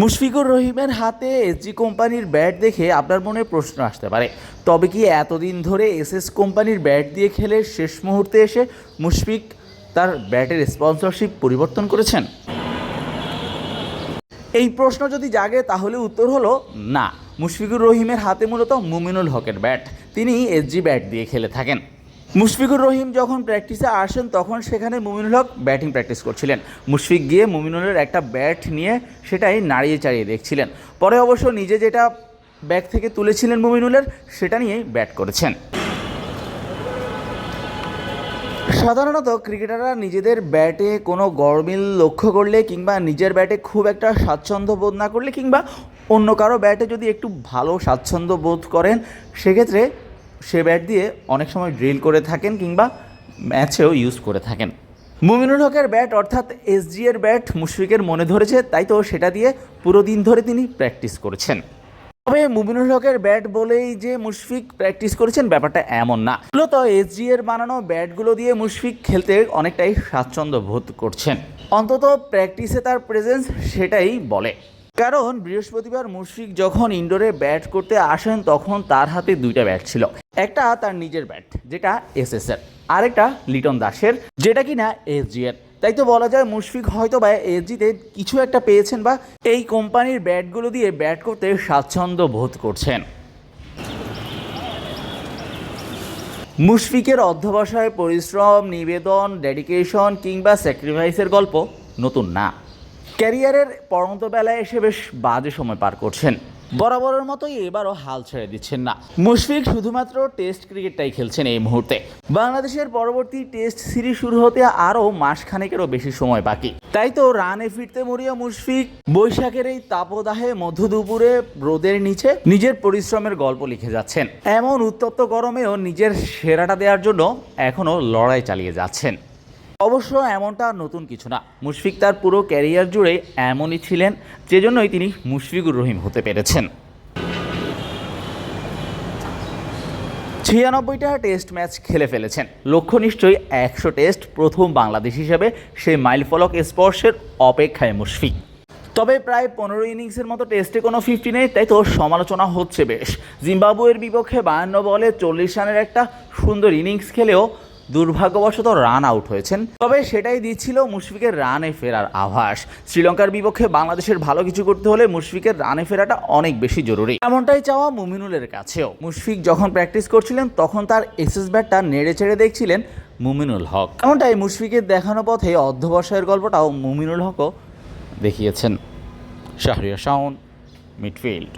মুশফিকুর রহিমের হাতে এসজি কোম্পানির ব্যাট দেখে আপনার মনে প্রশ্ন আসতে পারে। তবে কি এতদিন ধরে এসএস কোম্পানির ব্যাট দিয়ে খেলে শেষ মুহূর্তে এসে মুশফিক তার ব্যাটের স্পন্সরশিপ পরিবর্তন করেছেন? এই প্রশ্ন যদি জাগে, তাহলে উত্তর হলো না। মুশফিকুর রহিমের হাতে মূলত মুমিনুল হকের ব্যাট। তিনি এসজি ব্যাট দিয়ে খেলে থাকেন। মুশফিকুর রহিম যখন প্র্যাকটিসে আসেন, তখন সেখানে মুমিনুল হক ব্যাটিং প্র্যাকটিস করছিলেন। মুশফিক গিয়ে মুমিনুলের একটা ব্যাট নিয়ে সেটাই নাড়িয়ে চাড়িয়ে দেখছিলেন। পরে অবশ্য নিজে যেটা ব্যাগ থেকে তুলেছিলেন মুমিনুলের, সেটা নিয়েই ব্যাট করেছেন। সাধারণত ক্রিকেটাররা নিজেদের ব্যাটে কোনো গরমিল লক্ষ্য করলে কিংবা নিজের ব্যাটে খুব একটা স্বাচ্ছন্দ্য বোধ না করলে কিংবা অন্য কারও ব্যাটে যদি একটু ভালো স্বাচ্ছন্দ্য বোধ করেন, সেক্ষেত্রে সে ব্যাট দিয়ে অনেক সময় ড্রিল করে থাকেন কিংবা ম্যাচেও ইউজ করে থাকেন। মুমিনুল হকের ব্যাট অর্থাৎ এসজি এর ব্যাট মুশফিকের মনে ধরেছে, তাই তো সেটা দিয়ে পুরো দিন ধরে তিনি প্র্যাকটিস করেছেন। তবে মুমিনুল হকের ব্যাট বলেই যে মুশফিক প্র্যাকটিস করেছেন ব্যাপারটা এমন না। মূলত এসজি এর বানানো ব্যাটগুলো দিয়ে মুশফিক খেলতে অনেকটাই স্বাচ্ছন্দ্য বোধ করছেন। অন্তত প্র্যাকটিসে তার প্রেজেন্স সেটাই বলে। কারণ বৃহস্পতিবার মুশফিক যখন ইনডোরে ব্যাট করতে আসেন, তখন তার হাতে দুইটা ব্যাট ছিল। একটা তার নিজের ব্যাট, যেটা এসএস এর আরেকটা লিটন দাসের, যেটা কিনা এসজি এর তাই তো বলা যায় মুশফিক হয়তো বা এসজিতে কিছু একটা পেয়েছেন বা এই কোম্পানির ব্যাটগুলো দিয়ে ব্যাট করতে স্বাচ্ছন্দ্য বোধ করছেন। মুশফিকের অধ্যবসায়, পরিশ্রম, নিবেদন ডেডিকেশন কিংবা স্যাক্রিফাইসের গল্প নতুন না। ক্যারিয়ারের পরন্ত বেলায় এসে বেশ বাজে সময় পার করছেন। বরাবরের মতোই এবারও হাল ছেড়ে দিচ্ছেন না। মুশফিক শুধুমাত্র টেস্ট ক্রিকেটটাই খেলছেন এই মুহূর্তে। বাংলাদেশের পরবর্তী টেস্ট সিরিজ শুরু হতে আরও মাসখানেকেরও বেশি সময় বাকি। তাই তো রানে ফিরতে মরিয়া মুশফিক বৈশাখের এই তাপদাহে মধ্য দুপুরে রোদের নিচে নিজের পরিশ্রমের গল্প লিখে যাচ্ছেন। এমন উত্তপ্ত গরমেও নিজের সেরাটা দেওয়ার জন্য এখনও লড়াই চালিয়ে যাচ্ছেন। অবশ্য এমনটা নতুন কিছু না। মুশফিক তার পুরো ক্যারিয়ার জুড়ে এমনই ছিলেন, যেজন্যই তিনি মুশফিকুর রহিম হতে পেরেছেন। ছিয়ানব্বইটা টেস্ট ম্যাচ খেলে ফেলেছেন। লক্ষ্য নিশ্চয়ই একশো টেস্ট প্রথম বাংলাদেশ হিসেবে সেই মাইলফলক স্পর্শের অপেক্ষায় মুশফিক। তবে প্রায় পনেরো ইনিংসের মতো টেস্টে কোনো ফিফটি নেই, তাই তো সমালোচনা হচ্ছে বেশ। জিম্বাবুয়ের বিপক্ষে বায়ান্ন বলে চল্লিশ রানের একটা সুন্দর ইনিংস খেলেও দুর্ভাগ্যবশত রান আউট হয়েছেন। তবে সেটাই দিচ্ছিল মুশফিকের রানে ফেরার আভাস। শ্রীলঙ্কার বিপক্ষে বাংলাদেশের ভালো কিছু করতে হলে মুশফিকের রানে ফেরাটা অনেক বেশি জরুরি। এমনটাই চাওয়া মুমিনুলের কাছেও। মুশফিক যখন প্র্যাকটিস করছিলেন, তখন তার এসএস ব্যাটটা নেড়ে চেড়ে দেখছিলেন মুমিনুল হক। এমনটাই মুশফিকের দেখানো পথে অধ্যবসায়ের গল্পটাও মুমিনুল হকও দেখিয়েছেন। শাহরিয়া শাওন মিডফিল্ড